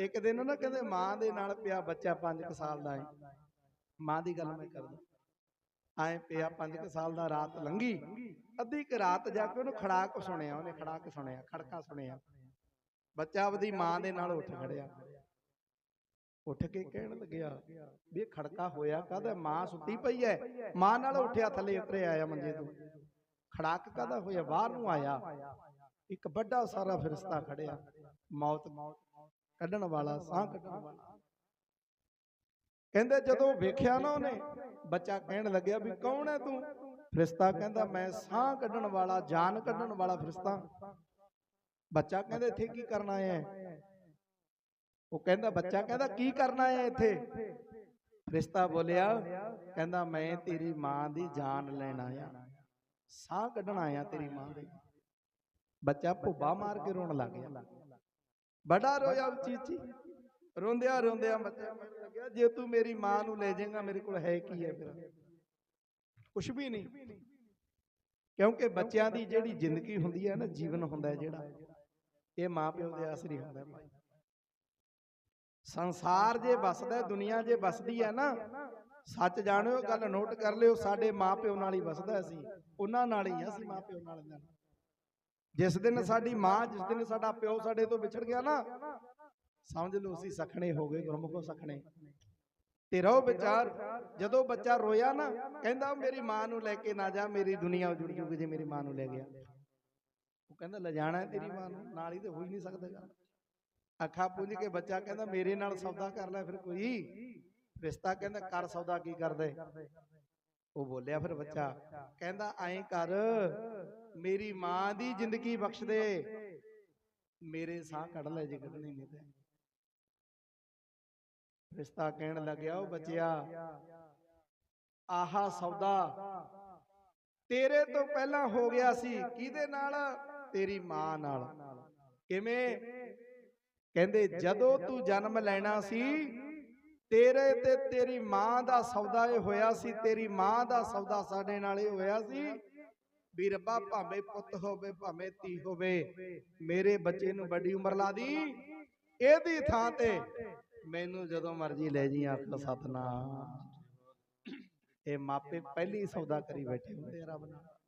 ਇੱਕ ਦਿਨ ਨਾ ਕਹਿੰਦੇ ਮਾਂ ਦੇ ਨਾਲ ਪਿਆ ਬੱਚਾ 5 ਸਾਲ ਦਾ ਹੈ ਮਾਂ ਦੀ ਗੱਲ ਮੈਂ ਕਰਦਾ। ਐ ਪਿਆ 5 ਸਾਲ ਦਾ ਰਾਤ ਲੰਗੀ ਅੱਧੀ ਕੁ ਰਾਤ ਜਾ ਕੇ ਉਹਨੂੰ ਖੜਾਕ ਸੁਣਿਆ, ਉਹਨੇ ਖੜਾਕ ਸੁਣਿਆ, ਖੜਕਾ ਸੁਣਿਆ। ਬੱਚਾ ਆਪਦੀ ਮਾਂ ਦੇ ਨਾਲ ਉੱਠ ਖੜਿਆ। ਉੱਠ ਕੇ ਕਹਿਣ ਲੱਗਿਆ ਵੀ ਖੜਕਾ ਹੋਇਆ ਕਾਹਦਾ? ਮਾਂ ਸੁੱਤੀ ਪਈ ਐ। ਮਾਂ ਨਾਲ ਉੱਠਿਆ, ਥੱਲੇ ਉਤਰੇ ਆਇਆ ਮੰਜੇ ਤੋਂ। ਖੜਾਕ ਕਾਹਦਾ ਹੋਇਆ? ਬਾਹਰ ਨੂੰ ਆਇਆ। ਇੱਕ ਵੱਡਾ ਸਾਰਾ ਫਿਰਸਤਾ ਖੜਿਆ। ਮੌਤ ਕੱਢਣ ਵਾਲਾ ਸਾਹ ਕੱਢਣ ਵਾਲਾ। ਕਹਿੰਦੇ ਜਦੋਂ ਵੇਖਿਆ ਨਾ ਉਹਨੇ ਬੱਚਾ ਕਹਿਣ ਲੱਗਿਆ ਵੀ ਕੌਣ ਹੈ ਤੂੰ? ਫਰਿਸ਼ਤਾ ਕਹਿੰਦਾ ਮੈਂ ਸਾਹ ਕੱਢਣ ਵਾਲਾ ਜਾਨ ਕੱਢਣ ਵਾਲਾ ਫਰਿਸ਼ਤਾ। ਬੱਚਾ ਕਹਿੰਦਾ ਇੱਥੇ ਕੀ ਕਰਨ ਆਇਆ ਹੈ? ਉਹ ਕਹਿੰਦਾ ਬੱਚਾ ਕਹਿੰਦਾ ਕੀ ਕਰਨ ਆਇਆ ਇੱਥੇ? ਫਰਿਸ਼ਤਾ ਬੋਲਿਆ ਕਹਿੰਦਾ ਮੈਂ ਤੇਰੀ ਮਾਂ ਦੀ ਜਾਨ ਲੈਣ ਆਇਆ। ਸਾਹ ਕੱਢਣ ਆਇਆ ਤੇਰੀ ਮਾਂ ਦੇ ਬੱਚਾ ਭੁੱਬਾ ਮਾਰ ਕੇ ਰੋਣ ਲੱਗ ਗਿਆ। ਬੜਾ ਰੋਇਆ ਉੱਚੀ ਰੋਂਦਿਆ ਰੋਂਦਿਆ ਬੱਚਾ ਕਹਿਣ ਲੱਗਿਆ ਜੇ ਤੂੰ ਮੇਰੀ ਮਾਂ ਨੂੰ ਲੈ ਜਾਏਗਾ ਮੇਰੇ ਕੋਲ ਹੈ ਕੀ ਹੈ ਫਿਰ? ਕੁਛ ਵੀ ਨਹੀਂ। ਕਿਉਂਕਿ ਬੱਚਿਆਂ ਦੀ ਜਿਹੜੀ ਜ਼ਿੰਦਗੀ ਹੁੰਦੀ ਹੈ ਨਾ ਜੀਵਨ ਹੁੰਦਾ ਹੈ ਜਿਹੜਾ ਇਹ ਮਾਪਿਓ ਦੇ ਆਸਰੇ ਹੁੰਦਾ ਭਾਈ। ਸੰਸਾਰ ਜੇ ਵਸਦਾ ਹੈ, ਦੁਨੀਆ ਜੇ ਵਸਦੀ ਹੈ ਨਾ ਸੱਚ ਜਾਣਿਓ ਗੱਲ ਨੋਟ ਕਰ ਲਿਓ ਸਾਡੇ ਮਾਂ ਪਿਓ ਨਾਲ ਹੀ ਵਸਦਾ ਸੀ ਉਹਨਾਂ ਨਾਲ ਹੀ ਆ ਅਸੀਂ ਮਾਪਿਓ ਨਾਲ ਨਾਲ। ਜਿਸ ਦਿਨ ਸਾਡੀ ਮਾਂ, ਜਿਸ ਦਿਨ ਸਾਡਾ ਪਿਓ ਸਾਡੇ ਤੋਂ ਵਿਛੜ ਗਿਆ ਨਾ, ਸਮਝ ਲਓ ਅਸੀਂ ਸਖਣੇ ਹੋ ਗਏ, ਗੁਰਮੁਖੋ ਸਖਣੇ। ਤੇ ਰਹੋ ਵਿਚਾਰ, ਜਦੋਂ ਬੱਚਾ ਰੋਇਆ ਨਾ, ਕਹਿੰਦਾ ਮੇਰੀ ਮਾਂ ਨੂੰ ਲੈ ਕੇ ਨਾ ਜਾ, ਮੇਰੀ ਦੁਨੀਆ ਉਜੜ ਜੂਗੀ ਜੇ ਮੇਰੀ ਮਾਂ ਨੂੰ ਲੈ ਗਿਆ। ਉਹ ਕਹਿੰਦਾ, ਲੈ ਜਾਣਾ ਤੇਰੀ ਮਾਂ ਨੂੰ, ਨਾਲ ਹੀ ਤੇ ਹੋ ਹੀ ਨਹੀਂ ਸਕਦਾਗਾ ਅੱਖਾਂ ਪੁੰਝ ਕੇ ਬੱਚਾ ਕਹਿੰਦਾ, ਮੇਰੇ ਨਾਲ ਸੌਦਾ ਕਰ ਲੈ ਫਿਰ ਕੋਈ। ਰਿਸ਼ਤਾ ਕਹਿੰਦਾ, ਕਰ ਸੌਦਾ ਕੀ ਕਰਦੇ? ਉਹ ਬੋਲਿਆ ਫਿਰ ਬੱਚਾ, ਕਹਿੰਦਾ ਐਂ ਕਰ, ਮੇਰੀ ਮਾਂ ਦੀ ਜ਼ਿੰਦਗੀ ਬਖਸ਼ ਦੇ। ਮੇਰੇ ਸਾਹ ਕੱਢ ਲੈ ਜੇ ਕੱਢਣੀ ਨਹੀਂ ਤੇ ਰਿਸ਼ਤਾ ਕਹਿਣ ਲੱਗਿਆ ਉਹ ਬੱਚਿਆ, ਆਹਾ ਸੌਦਾ, ਤੇਰੇ ਤੋਂ ਪਹਿਲਾਂ ਹੋ ਗਿਆ ਸੀ, ਕਿਹਦੇ ਨਾਲ? ਤੇਰੀ ਮਾਂ ਨਾਲ। ਕਿਵੇਂ? ਕਹਿੰਦੇ, ਜਦੋਂ ਤੂੰ ਜਨਮ ਲੈਣਾ ਸੀ ਤੇਰੇ ਤੇ ਤੇਰੀ ਮਾਂ ਦਾ ਸੌਦਾ ਇਹ ਹੋਇਆ ਸੀ, ਤੇਰੀ ਮਾਂ ਦਾ ਸੌਦਾ ਸਾਡੇ ਨਾਲ ਇਹ ਹੋਇਆ ਸੀ ਵੀ ਰੱਬਾ ਭਾਵੇਂ ਪੁੱਤ ਹੋਵੇ, ਭਾਵੇਂ ਧੀ ਹੋਵੇ, ਮੇਰੇ ਬੱਚੇ ਨੂੰ ਵੱਡੀ ਉਮਰ ਲਾ ਦੀ, ਇਹਦੀ ਥਾਂ ਤੇ ਮੈਨੂੰ ਜਦੋਂ ਮਰਜ਼ੀ ਲੈ ਜੀ ਆਖ ਸਤਨਾਮ। ਇਹ ਮਾਪੇ ਪਹਿਲੀ ਸੌਦਾ ਕਰੀ ਬੈਠੇ ਹੁੰਦੇ ਰੱਬ ਨਾਲ।